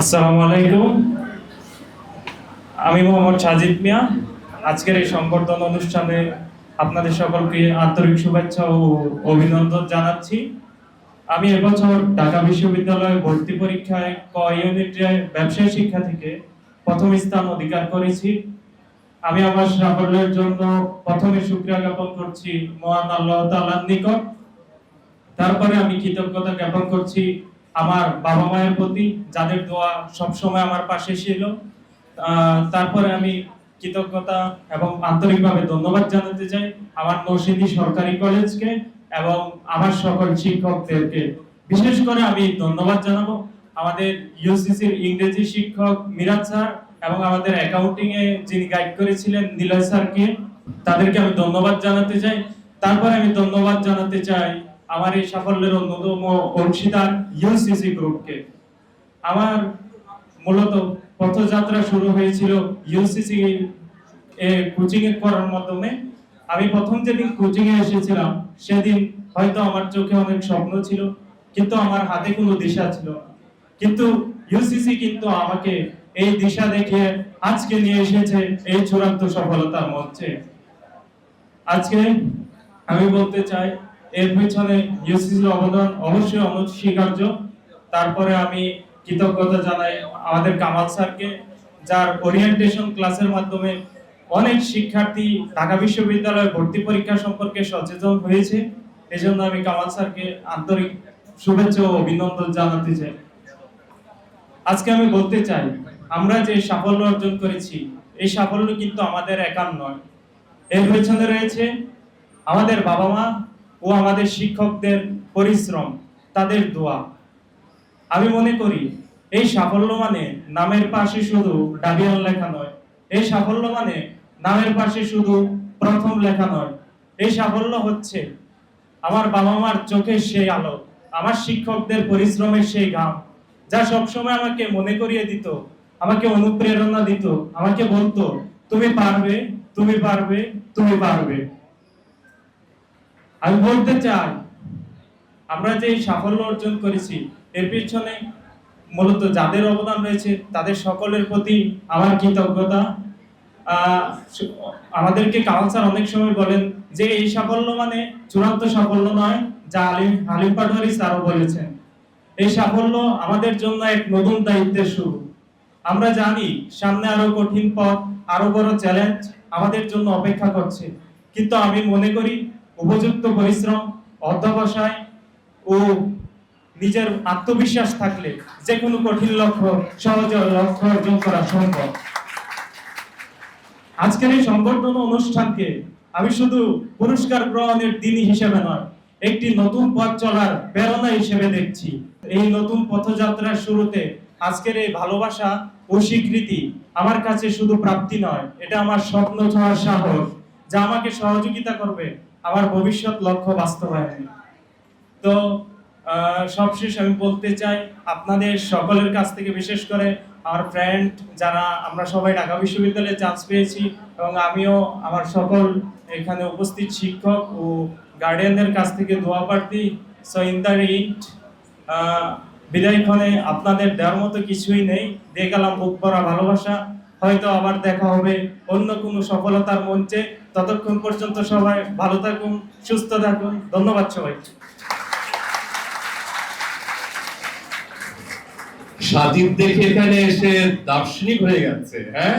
আসসালামু আলাইকুম। আমি মোহাম্মদ সাজিদ মিয়া। আজকের এই সংবর্ধনা অনুষ্ঠানে আপনাদের সকলকে আন্তরিক শুভেচ্ছা ও অভিনন্দন জানাচ্ছি। আমি এবছর ঢাকা বিশ্ববিদ্যালয়ে ভর্তি পরীক্ষায় ক ইউনিটে ব্যবসায় শিক্ষা থেকে প্রথম স্থান অধিকার করেছি। আমি আমার সাফল্যের জন্য প্রথমে শুক্রিয়া জ্ঞাপন করছি মহান আল্লাহ তাআলার নিকট। তারপরে আমি কৃতজ্ঞতা জ্ঞাপন করছি আমার বাবা মায়ের প্রতি যাদের দোয়া সবসময় আমার পাশে ছিল তারপরে আমি কৃতজ্ঞতা এবং আন্তরিকভাবে ধন্যবাদ জানাতে চাই আমার নরসিংদী সরকারি কলেজকে এবং আমার সকল শিক্ষকদেরকে। বিশেষ করে আমি ধন্যবাদ জানাব আমাদের ইউসিসির ইংরেজি শিক্ষক মিরাজ স্যার এবং আমাদের অ্যাকাউন্টিং এ যিনি গাইড করেছিলেন নিলয় স্যারকে, তাদেরকে আমি ধন্যবাদ জানাতে চাই। তারপরে আমি ধন্যবাদ জানাতে চাই আমার এই সাফল্যের অন্যতম অংশীদার ইউসিসি গ্রুপকে আমার মূলত পথযাত্রা শুরু হয়েছিল ইউসিসি এ কোচিং এ করার মাধ্যমে। আমি প্রথম যেদিন কোচিং এ এসেছিলাম, সেদিন হয়তো আমার চোখে অনেক স্বপ্ন ছিল, কিন্তু আমার হাতে কোনো দিশা ছিল কিন্তু ইউসিসি কিন্তু আমাকে এই দিশা দেখে আজকে নিয়ে এসেছে এই চূড়ান্ত সফলতার মঞ্চে। আজকে আমি বলতে চাই এর পেছনে ইউসিসির অবদান অবশ্যই অনস্বীকার্য তারপরে আমি কৃতজ্ঞতা জানাই আমাদের কামাল স্যারকে, যার ওরিয়েন্টেশন ক্লাসের মাধ্যমে অনেক শিক্ষার্থী ঢাকা বিশ্ববিদ্যালয়ে ভর্তি পরীক্ষা সম্পর্কে সচেতন হয়েছে। এজন্য আমি কামাল স্যারকে আন্তরিক শুভেচ্ছা ও অভিনন্দন জানাতে চাই। আজকে আমি বলতে চাই, আমরা যে সাফল্য অর্জন করেছি, এই সাফল্য কিন্তু আমাদের একার নয়। এর পেছনে রয়েছে আমাদের বাবা মা ও আমাদের শিক্ষকদের পরিশ্রম, তাদের দোয়া। আমি মনে করি, এই সাফল্য মানে নামের পাশে শুধু ডাবিয়াল লেখা নয়, এই সাফল্য মানে নামের পাশে শুধু প্রথম লেখা নয়। এই সাফল্য হচ্ছে আমার বাবা মার চোখের সেই আলো, আমার শিক্ষকদের পরিশ্রমের সেই ঘাম, যা সবসময় আমাকে মনে করিয়ে দিত, আমাকে অনুপ্রেরণা দিত, আমাকে বলতো, তুমি পারবে তুমি পারবে তুমি পারবে। আমি বলতে চাই, আমরা যে সাফল্য অর্জন করেছি, এর পিছনে মূলত যাদের অবদান রয়েছে, তাদের সকলের প্রতি আমার কৃতজ্ঞতা। আমাদেরকে কাউন্সার অনেক সময় বলেন যে এই সাফল্য মানে চূড়ান্ত সাফল্য নয়, যা আলিম হালিম পাটোয়ারি স্যারও বলেছেন। এই সাফল্য আমাদের জন্য এক নতুন দায়িত্বের শুরু আমরা জানি সামনে আরও কঠিন পথ, আরও বড় চ্যালেঞ্জ আমাদের জন্য অপেক্ষা করছে। কিন্তু আমি মনে করি উপযুক্ত পরিশ্রম, অধ্যবসায় ও নিজের আত্মবিশ্বাস থাকলে যে কোনো কঠিন লক্ষ্য, সহজে লক্ষ্য অর্জন করা সম্ভব। আজকের এই সংবর্ধনা অনুষ্ঠানকে আমি শুধু পুরস্কার গ্রহণের দিন হিসেবে নয়, একটি নতুন পথ চলার প্রেরণা হিসেবে দেখছি। এই নতুন পথযাত্রার শুরুতে আজকের এই ভালোবাসা ও স্বীকৃতি আমার কাছে শুধু প্রাপ্তি নয়, এটা আমার স্বপ্ন ছোঁয়ার সাহস, যা আমাকে সহযোগিতা করবে আমার ভবিষ্যৎ লক্ষ্য বাস্তবায়নে তো সবশেষ আমি বলতে চাই, আপনাদের সকলের কাছ থেকে বিশেষ করে আমার ফ্রেন্ড যারা আমরা সবাই ঢাকা বিশ্ববিদ্যালয়ে চান্স পেয়েছি এবং আমিও আমার সকল এখানে উপস্থিত শিক্ষক ও গার্ডিয়ানদের কাছ থেকে দোয়া প্রার্থী। সো ইন দ্য ইন্ট বিদায়ক্ষণে আপনাদের দেওয়ার মতো কিছুই নেই। দিয়ে গেলাম বুক ভালোবাসা। হয়তো আবার দেখা হবে অন্য কোনো সফলতার মঞ্চে। ততক্ষণ পর্যন্ত সবাই ভালো থাকুন, সুস্থ থাকুন। ধন্যবাদ সবাই। সাজিদ দেখে এখানে এসে দার্শনিক হয়ে গেছে হ্যাঁ?